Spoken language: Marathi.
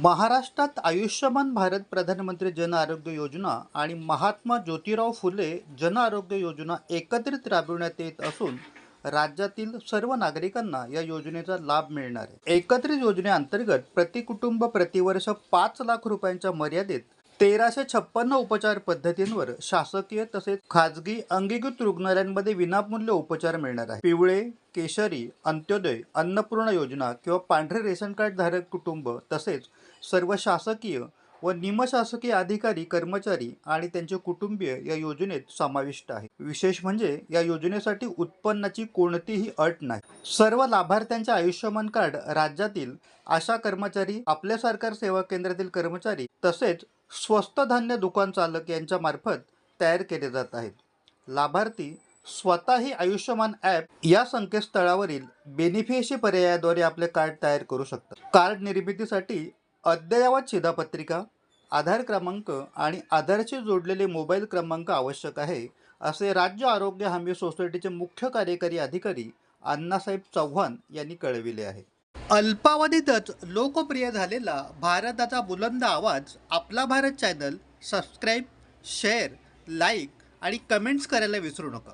महाराष्ट्रात आयुष्यमान भारत प्रधानमंत्री जन आरोग्य योजना आणि महात्मा ज्योतिराव फुले जन आरोग्य योजना एकत्रित राबविण्यात येत असून राज्यातील सर्व नागरिकांना या योजनेचा लाभ मिळणार आहे. एकत्रित योजनेअंतर्गत प्रति कुटुंब प्रतिवर्ष पाच लाख रुपयांच्या मर्यादेत तेराशे छप्पन्न उपचार पद्धतींवर शासकीय तसेच खाजगी अंगीकृत रुग्णालयांमध्ये विनामूल्य उपचार मिळणार आहे पिवळे केशरी अंत्योदय अन्नपूर्ण योजना किंवा पांढरे रेशन कार्ड धारक कुटुंब तसेच सर्व शासकीय व निमशासकीय अधिकारी कर्मचारी आणि त्यांचे कुटुंबीय या योजनेत समाविष्ट आहे. विशेष म्हणजे या योजनेसाठी उत्पन्नाची कोणतीही अट नाही. सर्व लाभार्थ्यांचे आयुष्यमान कार्ड राज्यातील आशा कर्मचारी आपल्या सरकार सेवा केंद्रातील कर्मचारी तसेच स्वस्त धान्य दुकान चालक यांच्या मार्फत तयार केले जात आहेत. लाभार्थी स्वतःही आयुष्यमान ॲप या संकेतस्थळावरील बेनिफिशरी पर्यायाद्वारे आपले कार्ड तयार करू शकतात. कार्ड निर्मितीसाठी अद्ययावत शिधापत्रिका आधार क्रमांक आणि आधारशी जोडलेले मोबाईल क्रमांक आवश्यक आहे असे राज्य आरोग्य हमी सोसायटीचे मुख्य कार्यकारी अधिकारी अण्णासाहेब चव्हाण यांनी कळविले आहे. अल्पावधीतच लोकप्रिय झालेला भारताचा बुलंद आवाज आपला Bharat channel subscribe share like आणि कमेंट्स करायला विसरू नका.